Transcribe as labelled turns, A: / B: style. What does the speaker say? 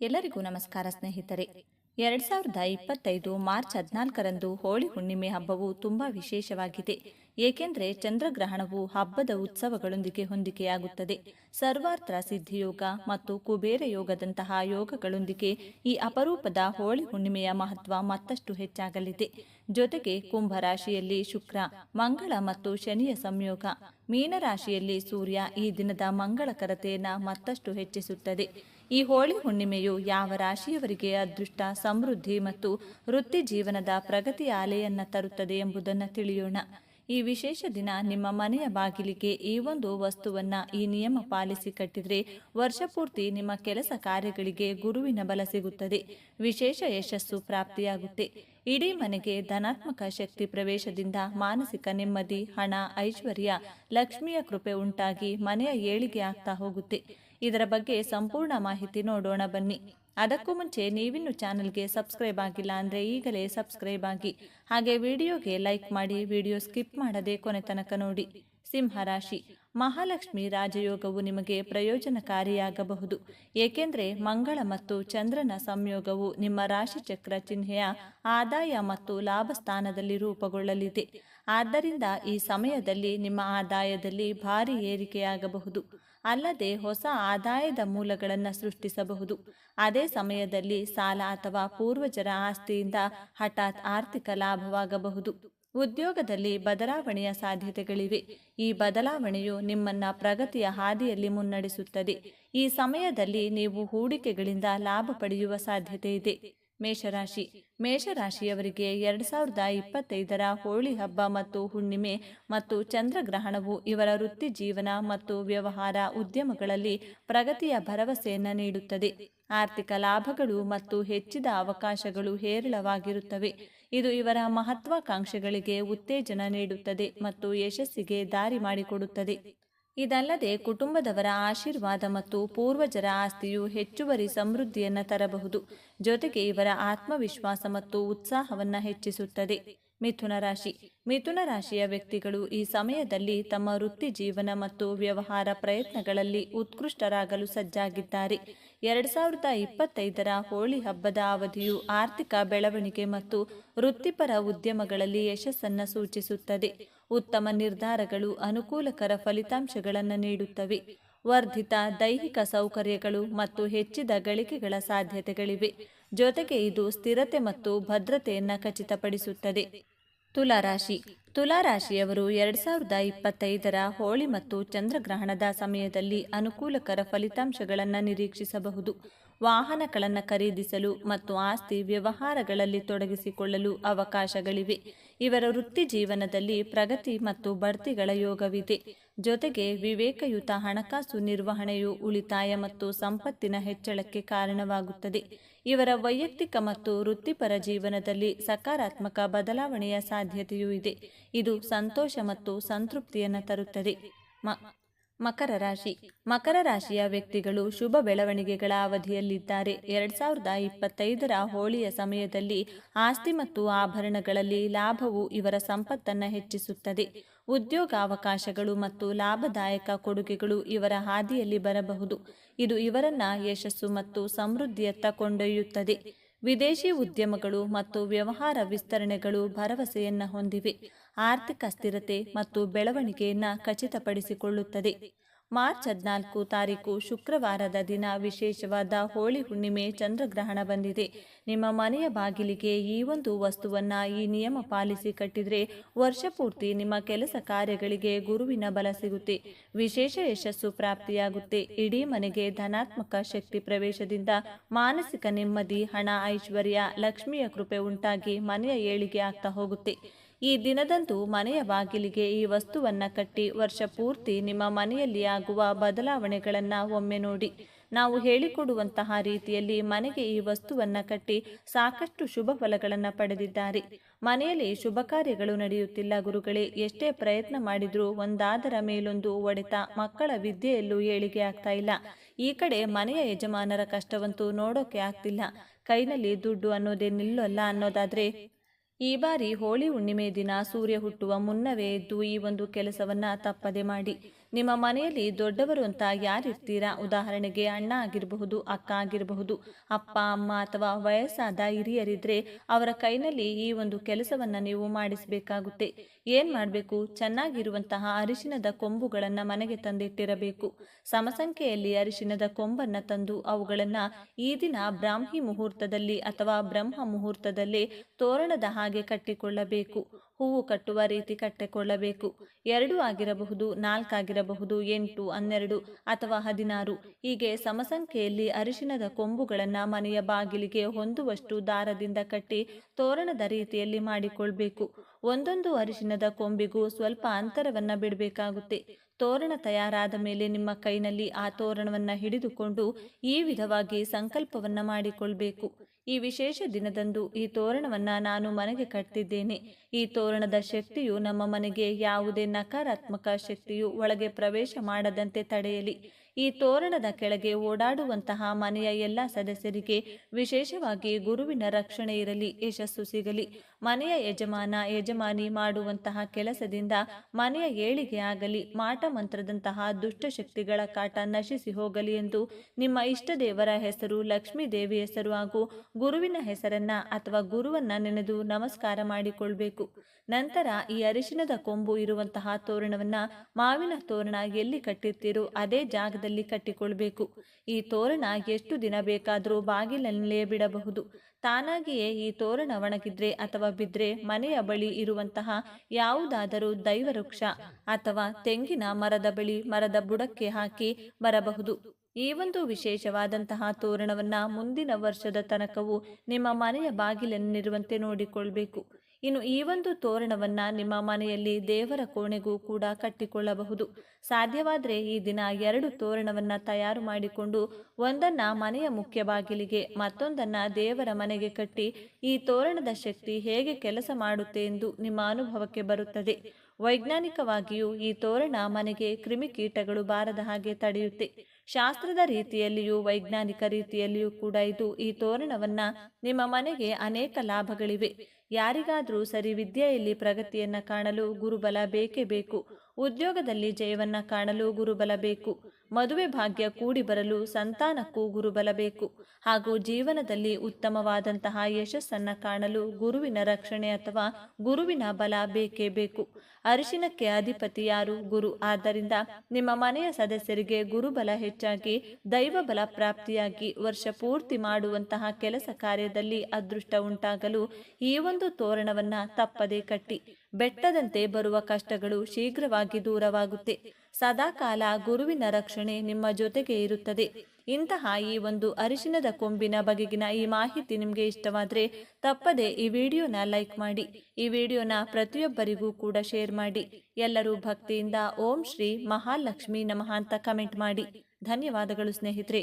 A: ಎಲ್ಲರಿಗೂ ನಮಸ್ಕಾರ ಸ್ನೇಹಿತರೆ. ಎರಡ್ ಸಾವಿರದ ಇಪ್ಪತ್ತೈದು ಮಾರ್ಚ್ ಹದಿನಾಲ್ಕರಂದು ಹೋಳಿ ಹುಣ್ಣಿಮೆ ಹಬ್ಬವು ತುಂಬಾ ವಿಶೇಷವಾಗಿದೆ. ಏಕೆಂದರೆ ಚಂದ್ರಗ್ರಹಣವು ಹಬ್ಬದ ಉತ್ಸವಗಳೊಂದಿಗೆ ಹೊಂದಿಕೆಯಾಗುತ್ತದೆ. ಸರ್ವಾರ್ಥ ಸಿದ್ಧಿಯೋಗ ಮತ್ತು ಕುಬೇರ ಯೋಗದಂತಹ ಯೋಗಗಳೊಂದಿಗೆ ಈ ಅಪರೂಪದ ಹೋಳಿ ಹುಣ್ಣಿಮೆಯ ಮಹತ್ವ ಮತ್ತಷ್ಟು ಹೆಚ್ಚಾಗಲಿದೆ. ಜೊತೆಗೆ ಕುಂಭರಾಶಿಯಲ್ಲಿ ಶುಕ್ರ, ಮಂಗಳ ಮತ್ತು ಶನಿಯ ಸಂಯೋಗ, ಮೀನರಾಶಿಯಲ್ಲಿ ಸೂರ್ಯ ಈ ದಿನದ ಮಂಗಳಕರತೆಯನ್ನು ಮತ್ತಷ್ಟು ಹೆಚ್ಚಿಸುತ್ತದೆ. ಈ ಹೋಳಿ ಹುಣ್ಣಿಮೆಯು ಯಾವ ರಾಶಿಯವರಿಗೆ ಅದೃಷ್ಟ, ಸಮೃದ್ಧಿ ಮತ್ತು ವೃತ್ತಿ ಜೀವನದ ಪ್ರಗತಿಯ ಅಲೆಯನ್ನು ತರುತ್ತದೆ ಎಂಬುದನ್ನು ತಿಳಿಯೋಣ. ಈ ವಿಶೇಷ ದಿನ ನಿಮ್ಮ ಮನೆಯ ಬಾಗಿಲಿಗೆ ಈ ಒಂದು ವಸ್ತುವನ್ನ ಈ ನಿಯಮ ಪಾಲಿಸಿ ಕಟ್ಟಿದ್ರೆ ವರ್ಷಪೂರ್ತಿ ನಿಮ್ಮ ಕೆಲಸ ಕಾರ್ಯಗಳಿಗೆ ಗುರುವಿನ ಬಲ ಸಿಗುತ್ತದೆ. ವಿಶೇಷ ಯಶಸ್ಸು ಪ್ರಾಪ್ತಿಯಾಗುತ್ತೆ. ಇಡೀ ಮನೆಗೆ ಧನಾತ್ಮಕ ಶಕ್ತಿ ಪ್ರವೇಶದಿಂದ ಮಾನಸಿಕ ನೆಮ್ಮದಿ, ಹಣ, ಐಶ್ವರ್ಯ, ಲಕ್ಷ್ಮಿಯ ಕೃಪೆ ಉಂಟಾಗಿ ಮನೆಯ ಏಳಿಗೆ ಆಗ್ತಾ ಹೋಗುತ್ತೆ. ಇದರ ಬಗ್ಗೆ ಸಂಪೂರ್ಣ ಮಾಹಿತಿ ನೋಡೋಣ ಬನ್ನಿ. ಅದಕ್ಕೂ ಮುಂಚೆ ನೀವಿನ್ನು ಚಾನಲ್ಗೆ ಸಬ್ಸ್ಕ್ರೈಬ್ ಆಗಿಲ್ಲ ಅಂದರೆ ಈಗಲೇ ಸಬ್ಸ್ಕ್ರೈಬ್ ಆಗಿ. ಹಾಗೆ ವಿಡಿಯೋಗೆ ಲೈಕ್ ಮಾಡಿ, ವಿಡಿಯೋ ಸ್ಕಿಪ್ ಮಾಡದೆ ಕೊನೆ ತನಕ ನೋಡಿ. ಸಿಂಹರಾಶಿ ಮಹಾಲಕ್ಷ್ಮಿ ರಾಜಯೋಗವು ನಿಮಗೆ ಪ್ರಯೋಜನಕಾರಿಯಾಗಬಹುದು. ಏಕೆಂದರೆ ಮಂಗಳ ಮತ್ತು ಚಂದ್ರನ ಸಂಯೋಗವು ನಿಮ್ಮ ರಾಶಿಚಕ್ರ ಚಿಹ್ನೆಯ ಆದಾಯ ಮತ್ತು ಲಾಭ ಸ್ಥಾನದಲ್ಲಿ ರೂಪುಗೊಳ್ಳಲಿದೆ. ಆದ್ದರಿಂದ ಈ ಸಮಯದಲ್ಲಿ ನಿಮ್ಮ ಆದಾಯದಲ್ಲಿ ಭಾರಿ ಏರಿಕೆಯಾಗಬಹುದು. ಅಲ್ಲದೆ ಹೊಸ ಆದಾಯದ ಮೂಲಗಳನ್ನು ಸೃಷ್ಟಿಸಬಹುದು. ಅದೇ ಸಮಯದಲ್ಲಿ ಸಾಲ ಅಥವಾ ಪೂರ್ವಜರ ಆಸ್ತಿಯಿಂದ ಹಠಾತ್ ಆರ್ಥಿಕ ಲಾಭವಾಗಬಹುದು. ಉದ್ಯೋಗದಲ್ಲಿ ಬದಲಾವಣೆಯ ಸಾಧ್ಯತೆಗಳಿವೆ. ಈ ಬದಲಾವಣೆಯು ನಿಮ್ಮನ್ನ ಪ್ರಗತಿಯ ಹಾದಿಯಲ್ಲಿ ಮುನ್ನಡೆಸುತ್ತದೆ. ಈ ಸಮಯದಲ್ಲಿ ನೀವು ಹೂಡಿಕೆಗಳಿಂದ ಲಾಭ ಪಡೆಯುವ ಸಾಧ್ಯತೆ ಇದೆ. ಮೇಷರಾಶಿ. ಮೇಷರಾಶಿಯವರಿಗೆ ಎರಡು ಸಾವಿರದ ಇಪ್ಪತ್ತೈದರ ಹೋಳಿ ಹಬ್ಬ ಮತ್ತು ಹುಣ್ಣಿಮೆ ಮತ್ತು ಚಂದ್ರಗ್ರಹಣವು ಇವರ ವೃತ್ತಿ ಜೀವನ ಮತ್ತು ವ್ಯವಹಾರ ಉದ್ಯಮಗಳಲ್ಲಿ ಪ್ರಗತಿಯ ಭರವಸೆಯನ್ನು ನೀಡುತ್ತದೆ. ಆರ್ಥಿಕ ಲಾಭಗಳು ಮತ್ತು ಹೆಚ್ಚಿದ ಅವಕಾಶಗಳು ಹೇರಳವಾಗಿರುತ್ತವೆ. ಇದು ಇವರ ಮಹತ್ವಾಕಾಂಕ್ಷೆಗಳಿಗೆ ಉತ್ತೇಜನ ನೀಡುತ್ತದೆ ಮತ್ತು ಯಶಸ್ಸಿಗೆ ದಾರಿ ಮಾಡಿಕೊಡುತ್ತದೆ. ಇದಲ್ಲದೆ ಕುಟುಂಬದವರ ಆಶೀರ್ವಾದ ಮತ್ತು ಪೂರ್ವಜರ ಆಸ್ತಿಯು ಹೆಚ್ಚುವರಿ ಸಮೃದ್ಧಿಯನ್ನು ತರಬಹುದು. ಜೊತೆಗೆ ಇವರ ಆತ್ಮವಿಶ್ವಾಸ ಮತ್ತು ಉತ್ಸಾಹವನ್ನು ಹೆಚ್ಚಿಸುತ್ತದೆ. ಮಿಥುನ ರಾಶಿ. ಮಿಥುನ ರಾಶಿಯ ವ್ಯಕ್ತಿಗಳು ಈ ಸಮಯದಲ್ಲಿ ತಮ್ಮ ವೃತ್ತಿ ಜೀವನ ಮತ್ತು ವ್ಯವಹಾರ ಪ್ರಯತ್ನಗಳಲ್ಲಿ ಉತ್ಕೃಷ್ಟರಾಗಲು ಸಜ್ಜಾಗಿದ್ದಾರೆ. ಎರಡ್ ಸಾವಿರದ ಇಪ್ಪತ್ತೈದರ ಹೋಳಿ ಹಬ್ಬದ ಅವಧಿಯು ಆರ್ಥಿಕ ಬೆಳವಣಿಗೆ ಮತ್ತು ವೃತ್ತಿಪರ ಉದ್ಯಮಗಳಲ್ಲಿ ಯಶಸ್ಸನ್ನು ಸೂಚಿಸುತ್ತದೆ. ಉತ್ತಮ ನಿರ್ಧಾರಗಳು ಅನುಕೂಲಕರ ಫಲಿತಾಂಶಗಳನ್ನು ನೀಡುತ್ತವೆ. ವರ್ಧಿತ ದೈಹಿಕ ಸೌಕರ್ಯಗಳು ಮತ್ತು ಹೆಚ್ಚಿದ ಗಳಿಕೆಗಳ ಸಾಧ್ಯತೆಗಳಿವೆ. ಜೊತೆಗೆ ಇದು ಸ್ಥಿರತೆ ಮತ್ತು ಭದ್ರತೆಯನ್ನು ಖಚಿತಪಡಿಸುತ್ತದೆ. ತುಲಾರಾಶಿ. ತುಲಾರಾಶಿಯವರು ಎರಡು ಸಾವಿರದ ಇಪ್ಪತ್ತೈದರ ಹೋಳಿ ಮತ್ತು ಚಂದ್ರಗ್ರಹಣದ ಸಮಯದಲ್ಲಿ ಅನುಕೂಲಕರ ಫಲಿತಾಂಶಗಳನ್ನು ನಿರೀಕ್ಷಿಸಬಹುದು. ವಾಹನಗಳನ್ನು ಖರೀದಿಸಲು ಮತ್ತು ಆಸ್ತಿ ವ್ಯವಹಾರಗಳಲ್ಲಿ ತೊಡಗಿಸಿಕೊಳ್ಳಲು ಅವಕಾಶಗಳಿವೆ. ಇವರ ವೃತ್ತಿ ಜೀವನದಲ್ಲಿ ಪ್ರಗತಿ ಮತ್ತು ಬಡ್ತಿಗಳ ಯೋಗವಿದೆ. ಜೊತೆಗೆ ವಿವೇಕಯುತ ಹಣಕಾಸು ನಿರ್ವಹಣೆಯು ಉಳಿತಾಯ ಮತ್ತು ಸಂಪತ್ತಿನ ಹೆಚ್ಚಳಕ್ಕೆ ಕಾರಣವಾಗುತ್ತದೆ. ಇವರ ವೈಯಕ್ತಿಕ ಮತ್ತು ವೃತ್ತಿಪರ ಜೀವನದಲ್ಲಿ ಸಕಾರಾತ್ಮಕ ಬದಲಾವಣೆಯ ಸಾಧ್ಯತೆಯೂ ಇದೆ. ಇದು ಸಂತೋಷ ಮತ್ತು ಸಂತೃಪ್ತಿಯನ್ನು ತರುತ್ತದೆ. ಮಕರ ರಾಶಿ. ಮಕರ ರಾಶಿಯ ವ್ಯಕ್ತಿಗಳು ಶುಭ ಬೆಳವಣಿಗೆಗಳ ಅವಧಿಯಲ್ಲಿದ್ದಾರೆ. ಎರಡ್ ಸಾವಿರದ ಇಪ್ಪತ್ತೈದರ ಹೋಳಿಯ ಸಮಯದಲ್ಲಿ ಆಸ್ತಿ ಮತ್ತು ಆಭರಣಗಳಲ್ಲಿ ಲಾಭವು ಇವರ ಸಂಪತ್ತನ್ನು ಹೆಚ್ಚಿಸುತ್ತದೆ. ಉದ್ಯೋಗಾವಕಾಶಗಳು ಮತ್ತು ಲಾಭದಾಯಕ ಕೊಡುಗೆಗಳು ಇವರ ಹಾದಿಯಲ್ಲಿ ಬರಬಹುದು. ಇದು ಇವರನ್ನ ಯಶಸ್ಸು ಮತ್ತು ಸಮೃದ್ಧಿಯತ್ತ ಕೊಂಡೊಯ್ಯುತ್ತದೆ. ವಿದೇಶಿ ಉದ್ಯಮಗಳು ಮತ್ತು ವ್ಯವಹಾರ ವಿಸ್ತರಣೆಗಳು ಭರವಸೆಯನ್ನು ಹೊಂದಿವೆ. ಆರ್ಥಿಕ ಸ್ಥಿರತೆ ಮತ್ತು ಬೆಳವಣಿಗೆಯನ್ನು ಖಚಿತಪಡಿಸಿಕೊಳ್ಳುತ್ತದೆ. ಮಾರ್ಚ್ ಹದಿನಾಲ್ಕು ತಾರೀಕು ಶುಕ್ರವಾರದ ದಿನ ವಿಶೇಷವಾದ ಹೋಳಿ ಹುಣ್ಣಿಮೆ ಚಂದ್ರಗ್ರಹಣ ಬಂದಿದೆ. ನಿಮ್ಮ ಮನೆಯ ಬಾಗಿಲಿಗೆ ಈ ಒಂದು ವಸ್ತುವನ್ನ ಈ ನಿಯಮ ಪಾಲಿಸಿ ಕಟ್ಟಿದರೆ ವರ್ಷಪೂರ್ತಿ ನಿಮ್ಮ ಕೆಲಸ ಕಾರ್ಯಗಳಿಗೆ ಗುರುವಿನ ಬಲ ಸಿಗುತ್ತೆ. ವಿಶೇಷ ಯಶಸ್ಸು ಪ್ರಾಪ್ತಿಯಾಗುತ್ತೆ. ಇಡೀ ಮನೆಗೆ ಧನಾತ್ಮಕ ಶಕ್ತಿ ಪ್ರವೇಶದಿಂದ ಮಾನಸಿಕ ನೆಮ್ಮದಿ, ಹಣ, ಐಶ್ವರ್ಯ, ಲಕ್ಷ್ಮಿಯ ಕೃಪೆ ಉಂಟಾಗಿ ಮನೆಯ ಏಳಿಗೆ ಆಗ್ತಾ ಹೋಗುತ್ತೆ. ಈ ದಿನದಂದು ಮನೆಯ ಬಾಗಿಲಿಗೆ ಈ ವಸ್ತುವನ್ನು ಕಟ್ಟಿ ವರ್ಷ ಪೂರ್ತಿ ನಿಮ್ಮ ಮನೆಯಲ್ಲಿ ಆಗುವ ಬದಲಾವಣೆಗಳನ್ನು ಒಮ್ಮೆ ನೋಡಿ. ನಾವು ಹೇಳಿಕೊಡುವಂತಹ ರೀತಿಯಲ್ಲಿ ಮನೆಗೆ ಈ ವಸ್ತುವನ್ನ ಕಟ್ಟಿ ಸಾಕಷ್ಟು ಶುಭ ಫಲಗಳನ್ನು ಪಡೆದಿದ್ದಾರೆ. ಮನೆಯಲ್ಲಿ ಶುಭ ಕಾರ್ಯಗಳು ನಡೆಯುತ್ತಿಲ್ಲ ಗುರುಗಳೇ, ಎಷ್ಟೇ ಪ್ರಯತ್ನ ಮಾಡಿದರೂ ಒಂದಾದರ ಮೇಲೊಂದು ಒಡೆತ ಮಕ್ಕಳ ವಿದ್ಯೆಯಲ್ಲೂ ಏಳಿಗೆ ಆಗ್ತಾ ಇಲ್ಲ. ಈ ಕಡೆ ಮನೆಯ ಯಜಮಾನರ ಕಷ್ಟವಂತೂ ನೋಡೋಕೆ ಆಗ್ತಿಲ್ಲ. ಕೈನಲ್ಲಿ ದುಡ್ಡು ಅನ್ನೋದೇ ನಿಲ್ಲಲ್ಲ ಅನ್ನೋದಾದ್ರೆ ಈ ಬಾರಿ ಹೋಳಿ ಹುಣ್ಣಿಮೆ ದಿನ ಸೂರ್ಯ ಹುಟ್ಟುವ ಮುನ್ನವೇ ಎದ್ದು ಈ ಒಂದು ಕೆಲಸವನ್ನ ತಪ್ಪದೆ ಮಾಡಿ. ನಿಮ್ಮ ಮನೆಯಲ್ಲಿ ದೊಡ್ಡವರು ಅಂತ ಯಾರಿರ್ತೀರಾ? ಉದಾಹರಣೆಗೆ ಅಣ್ಣ ಆಗಿರಬಹುದು, ಅಕ್ಕ ಆಗಿರಬಹುದು, ಅಪ್ಪ, ಅಮ್ಮ ಅಥವಾ ವಯಸ್ಸಾದ ಹಿರಿಯರಿದ್ರೆ ಅವರ ಕೈನಲ್ಲಿ ಈ ಒಂದು ಕೆಲಸವನ್ನ ನೀವು ಮಾಡಿಸಬೇಕಾಗುತ್ತೆ. ಏನ್ ಮಾಡಬೇಕು? ಚೆನ್ನಾಗಿರುವಂತಹ ಅರಿಶಿನದ ಕೊಂಬುಗಳನ್ನ ಮನೆಗೆ ತಂದಿಟ್ಟಿರಬೇಕು. ಸಮಸಂಖ್ಯೆಯಲ್ಲಿ ಅರಿಶಿನದ ಕೊಂಬನ್ನ ತಂದು ಅವುಗಳನ್ನ ಈ ದಿನ ಬ್ರಾಹ್ಮಿ ಮುಹೂರ್ತದಲ್ಲಿ ಅಥವಾ ಬ್ರಹ್ಮ ಮುಹೂರ್ತದಲ್ಲಿ ತೋರಣದ ಹಾಗೆ ಕಟ್ಟಿಕೊಳ್ಳಬೇಕು. ಹೂವು ಕಟ್ಟುವ ರೀತಿ ಕಟ್ಟಿಕೊಳ್ಳಬೇಕು. ಎರಡು ಆಗಿರಬಹುದು ನಾಲ್ಕಾಗಿರಬಹುದು ಎಂಟು, ಹನ್ನೆರಡು ಅಥವಾ ಹದಿನಾರು. ಹೀಗೆ ಸಮಸಂಖ್ಯೆಯಲ್ಲಿ ಅರಿಶಿನದ ಕೊಂಬುಗಳನ್ನು ಮನೆಯ ಬಾಗಿಲಿಗೆ ಹೊಂದುವಷ್ಟು ದಾರದಿಂದ ಕಟ್ಟಿ ತೋರಣದ ರೀತಿಯಲ್ಲಿ ಮಾಡಿಕೊಳ್ಬೇಕು. ಒಂದೊಂದು ಅರಿಶಿನದ ಕೊಂಬಿಗೂ ಸ್ವಲ್ಪ ಅಂತರವನ್ನು ಬಿಡಬೇಕಾಗುತ್ತೆ. ತೋರಣ ತಯಾರಾದ ಮೇಲೆ ನಿಮ್ಮ ಕೈನಲ್ಲಿ ಆ ತೋರಣವನ್ನು ಹಿಡಿದುಕೊಂಡು ಈ ವಿಧವಾಗಿ ಸಂಕಲ್ಪವನ್ನು ಮಾಡಿಕೊಳ್ಬೇಕು. ಈ ವಿಶೇಷ ದಿನದಂದು ಈ ತೋರಣವನ್ನು ನಾನು ಮನೆಗೆ ಕಟ್ಟಿದ್ದೇನೆ. ಈ ತೋರಣದ ಶಕ್ತಿಯು ನಮ್ಮ ಮನೆಗೆ ಯಾವುದೇ ನಕಾರಾತ್ಮಕ ಶಕ್ತಿಯು ಒಳಗೆ ಪ್ರವೇಶ ಮಾಡದಂತೆ ತಡೆಯಲಿ. ಈ ತೋರಣದ ಕೆಳಗೆ ಓಡಾಡುವಂತಹ ಮನೆಯ ಎಲ್ಲ ಸದಸ್ಯರಿಗೆ ವಿಶೇಷವಾಗಿ ಗುರುವಿನ ರಕ್ಷಣೆ ಇರಲಿ, ಯಶಸ್ಸು ಸಿಗಲಿ. ಮನೆಯ ಯಜಮಾನ, ಯಜಮಾನಿ ಮಾಡುವಂತಹ ಕೆಲಸದಿಂದ ಮನೆಯ ಏಳಿಗೆ ಆಗಲಿ, ಮಾಟ ಮಂತ್ರದಂತಹ ದುಷ್ಟಶಕ್ತಿಗಳ ಕಾಟ ನಶಿಸಿ ಹೋಗಲಿ ಎಂದು ನಿಮ್ಮ ಇಷ್ಟ ದೇವರ ಹೆಸರು, ಲಕ್ಷ್ಮೀ ದೇವಿ ಹೆಸರು ಹಾಗೂ ಗುರುವಿನ ಹೆಸರನ್ನ ಅಥವಾ ಗುರುವನ್ನ ನೆನೆದು ನಮಸ್ಕಾರ ಮಾಡಿಕೊಳ್ಬೇಕು. ನಂತರ ಈ ಅರಿಶಿನದ ಕೊಂಬು ಇರುವಂತಹ ತೋರಣವನ್ನ ಮಾವಿನ ತೋರಣ ಎಲ್ಲಿ ಕಟ್ಟಿರ್ತೀರೋ ಅದೇ ಜಾಗದಲ್ಲಿ ಕಟ್ಟಿಕೊಳ್ಬೇಕು. ಈ ತೋರಣ ಎಷ್ಟು ದಿನ ಬೇಕಾದರೂ ಬಾಗಿಲಲ್ಲೇ ಬಿಡಬಹುದು. ತಾನಾಗಿಯೇ ಈ ತೋರಣ ಒಣಗಿದ್ರೆ ಅಥವಾ ಬಿದ್ರೆ ಮನೆಯ ಬಳಿ ಇರುವಂತಹ ಯಾವುದಾದರೂ ದೈವವೃಕ್ಷ ಅಥವಾ ತೆಂಗಿನ ಮರದ ಬಳಿ ಮರದ ಬುಡಕ್ಕೆ ಹಾಕಿ ಬರಬಹುದು. ಈ ಒಂದು ವಿಶೇಷವಾದಂತಹ ತೋರಣವನ್ನ ಮುಂದಿನ ವರ್ಷದ ತನಕವೂ ನಿಮ್ಮ ಮನೆಯ ಬಾಗಿಲನ್ನಿರುವಂತೆ ನೋಡಿಕೊಳ್ಬೇಕು. ಇನ್ನು ಈ ಒಂದು ತೋರಣವನ್ನು ನಿಮ್ಮ ಮನೆಯಲ್ಲಿ ದೇವರ ಕೋಣೆಗೂ ಕೂಡ ಕಟ್ಟಿಕೊಳ್ಳಬಹುದು. ಸಾಧ್ಯವಾದರೆ ಈ ದಿನ ಎರಡು ತೋರಣವನ್ನು ತಯಾರು ಮಾಡಿಕೊಂಡು ಒಂದನ್ನು ಮನೆಯ ಮುಖ್ಯ ಬಾಗಿಲಿಗೆ, ಮತ್ತೊಂದನ್ನು ದೇವರ ಮನೆಗೆ ಕಟ್ಟಿ ಈ ತೋರಣದ ಶಕ್ತಿ ಹೇಗೆ ಕೆಲಸ ಮಾಡುತ್ತೆ ಎಂದು ನಿಮ್ಮ ಅನುಭವಕ್ಕೆ ಬರುತ್ತದೆ. ವೈಜ್ಞಾನಿಕವಾಗಿಯೂ ಈ ತೋರಣ ಮನೆಗೆ ಕ್ರಿಮಿಕೀಟಗಳು ಬಾರದ ಹಾಗೆ ತಡೆಯುತ್ತೆ. ಶಾಸ್ತ್ರದ ರೀತಿಯಲ್ಲಿಯೂ, ವೈಜ್ಞಾನಿಕ ರೀತಿಯಲ್ಲಿಯೂ ಕೂಡ ಇದು ಈ ತೋರಣವನ್ನ ನಿಮ್ಮ ಮನೆಗೆ ಅನೇಕ ಲಾಭಗಳಿವೆ. ಯಾರಿಗಾದರೂ ಸರಿ ವಿದ್ಯೆಯಲ್ಲಿ ಪ್ರಗತಿಯನ್ನ ಕಾಣಲು ಗುರುಬಲ ಬೇಕೇ ಬೇಕು. ಉದ್ಯೋಗದಲ್ಲಿ ಜಯವನ್ನ ಕಾಣಲು ಗುರುಬಲ ಬೇಕು ಮದುವೆ ಭಾಗ್ಯ ಕೂಡಿ ಬರಲು ಸಂತಾನಕ್ಕೂ ಗುರುಬಲ ಬೇಕು ಹಾಗೂ ಜೀವನದಲ್ಲಿ ಉತ್ತಮವಾದಂತಹ ಯಶಸ್ಸನ್ನ ಕಾಣಲು ಗುರುವಿನ ರಕ್ಷಣೆ ಅಥವಾ ಗುರುವಿನ ಬಲ ಬೇಕೇ ಬೇಕು. ಅರಿಶಿನಕ್ಕೆ ಅಧಿಪತಿ ಯಾರು? ಗುರು. ಆದ್ದರಿಂದ ನಿಮ್ಮ ಮನೆಯ ಸದಸ್ಯರಿಗೆ ಗುರುಬಲ ಹೆಚ್ಚಾಗಿ ದೈವ ಬಲ ಪ್ರಾಪ್ತಿಯಾಗಿ ವರ್ಷ ಪೂರ್ತಿ ಮಾಡುವಂತಹ ಕೆಲಸ ಕಾರ್ಯದಲ್ಲಿ ಅದೃಷ್ಟ ಉಂಟಾಗಲು ಈ ಒಂದು ತೋರಣವನ್ನ ತಪ್ಪದೆ ಕಟ್ಟಿ. ಬೆಟ್ಟದಂತೆ ಬರುವ ಕಷ್ಟಗಳು ಶೀಘ್ರವಾಗಿ ದೂರವಾಗುತ್ತೆ. ಸದಾಕಾಲ ಗುರುವಿನ ರಕ್ಷಣೆ ನಿಮ್ಮ ಜೊತೆಗೆ ಇರುತ್ತದೆ. ಇಂತಹ ಈ ಒಂದು ಅರಿಶಿನದ ಕೊಂಬಿನ ಬಗೆಗಿನ ಈ ಮಾಹಿತಿ ನಿಮಗೆ ಇಷ್ಟವಾದರೆ ತಪ್ಪದೆ ಈ ವಿಡಿಯೋನ ಲೈಕ್ ಮಾಡಿ, ಈ ವಿಡಿಯೋನ ಪ್ರತಿಯೊಬ್ಬರಿಗೂ ಕೂಡ ಶೇರ್ ಮಾಡಿ. ಎಲ್ಲರೂ ಭಕ್ತಿಯಿಂದ ಓಂ ಶ್ರೀ ಮಹಾಲಕ್ಷ್ಮಿ ನಮಃ ಅಂತ ಕಮೆಂಟ್ ಮಾಡಿ. ಧನ್ಯವಾದಗಳು ಸ್ನೇಹಿತರೆ.